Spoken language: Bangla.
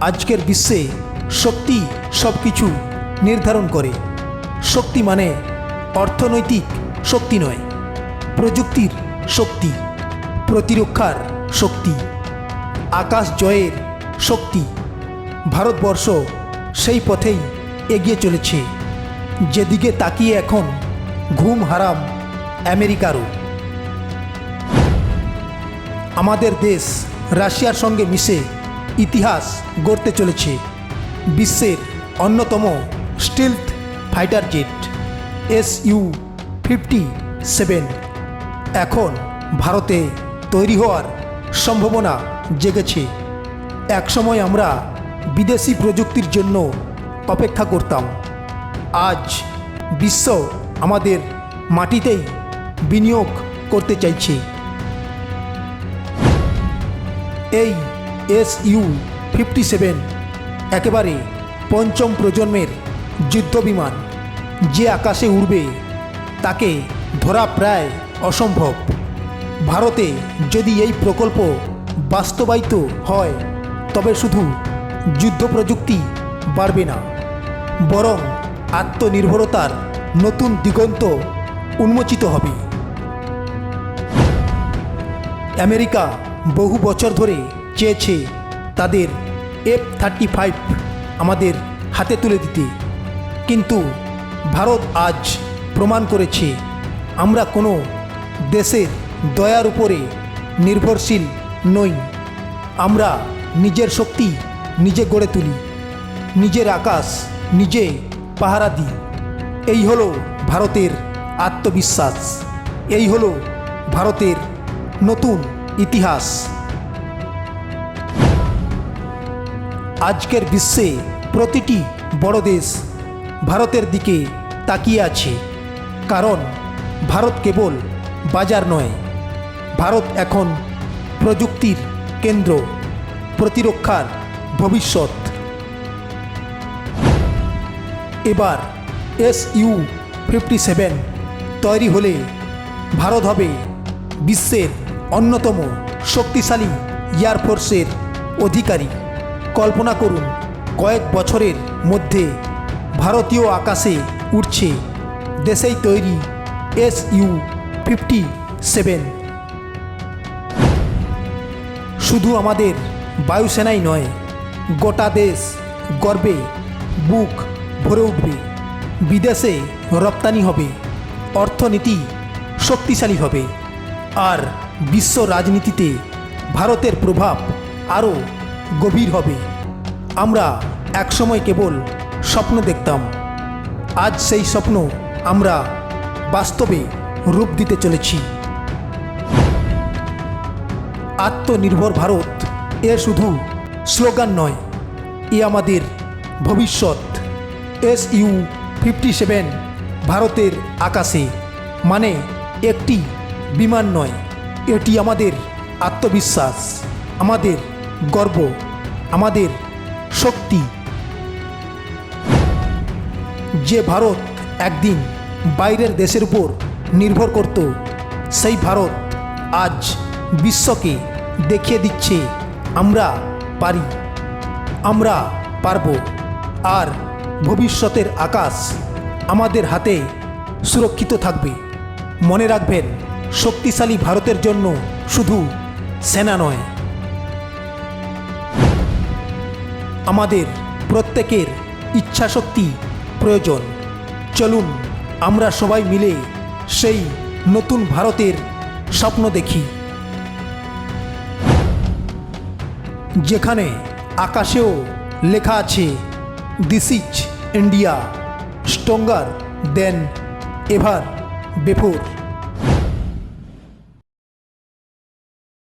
আজকের বিশ্বে শক্তি সব কিছু নির্ধারণ করে। শক্তি মানে অর্থনৈতিক শক্তি নয়, প্রযুক্তির শক্তি, প্রতিরক্ষার শক্তি, আকাশ জয়ের শক্তি। ভারতবর্ষ সেই পথেই এগিয়ে চলেছে, যেদিকে তাকিয়ে এখন ঘুম হারাম আমেরিকারও। আমাদের দেশ রাশিয়ার সঙ্গে মিশে ইতিহাস গড়তে চলেছে। বিশ্বের অন্যতম stealth fighter jet S U fifty seven এখন ভারতে তৈরি হওয়ার সম্ভাবনা জেগেছে। একসময় আমরা বিদেশি প্রযুক্তির জন্য অপেক্ষা করতাম। আজ বিশ্ব আমাদের মাটিতেই বিনিয়োগ করতে চাইছে। এই এস ইউ ফিফটি সেভেন, একেবারে পঞ্চম প্রজন্মের যুদ্ধবিমান যে আকাশে উড়বে, তাকে ধরা প্রায় অসম্ভব। ভারতে যদি এই প্রকল্প বাস্তবায়িত হয়, তবে শুধু যুদ্ধ প্রযুক্তি বাড়বে না, বরং আত্মনির্ভরতার নতুন দিগন্ত উন্মোচিত হবে। আমেরিকা বহু বছর ধরে চেয়েছে তাদের এফ থার্টি ফাইভ আমাদের হাতে তুলে দিতে। কিন্তু ভারত আজ প্রমাণ করেছে, আমরা কোনো দেশের দয়ার উপরে নির্ভরশীল নই। আমরা নিজের শক্তি নিজে গড়ে তুলি, নিজের আকাশ নিজে পাহারা দিই। এই হলো ভারতের আত্মবিশ্বাস, এই হলো ভারতের নতুন ইতিহাস। আজকের বিশ্বে প্রতিটি বড় দেশ ভারতের দিকে তাকিয়ে আছে। কারণ ভারত কেবল বাজার নয়, ভারত এখন প্রযুক্তির কেন্দ্র, প্রতিরক্ষার ভবিষ্যৎ। এবার এস ইউ ফিফটি সেভেন তৈরি হলে ভারত হবে বিশ্বের অন্যতম শক্তিশালী এয়ারফোর্সের অধিকারী। কল্পনা করুন। কয়েক বছরের মধ্যে ভারতীয় আকাশে উঠছে দেশেই তৈরি এস ইউ ফিফটি সেভেন। শুধু আমাদের বায়ুসেনাই নয়, গোটা দেশ গর্বে বুক ভরে উঠবে। বিদেশে রপ্তানি হবে, অর্থনীতি শক্তিশালী হবে, আর বিশ্ব রাজনীতিতে ভারতের প্রভাব আরও গভীর হবে। আমরা একসময় কেবল স্বপ্ন দেখতাম। আজ সেই স্বপ্ন আমরা বাস্তবে রূপ দিতে চলেছি। আত্মনির্ভর ভারত এ শুধু স্লোগান নয়, এ আমাদের ভবিষ্যৎ। এস ইউ ফিফটি সেভেন ভারতের আকাশে মানে একটি বিমান নয়, এটি আমাদের আত্মবিশ্বাস, আমাদের গর্ব, আমাদের শক্তি। যে ভারত একদিন বাইরের দেশের উপর নির্ভর করত, সেই ভারত আজ বিশ্বকে দেখিয়ে দিচ্ছে, আমরা পারি, আমরা পারব। আর ভবিষ্যতের আকাশ আমাদের হাতে সুরক্ষিত থাকবে। মনে রাখবেন, শক্তিশালী ভারতের জন্য শুধু সেনা নয় আমাদের প্রত্যেকের ইচ্ছাশক্তি প্রয়োজন। চলুন, আমরা সবাই মিলে সেই নতুন ভারতের স্বপ্ন দেখি। যেখানে আকাশেও লেখা আছে this is India stronger than ever before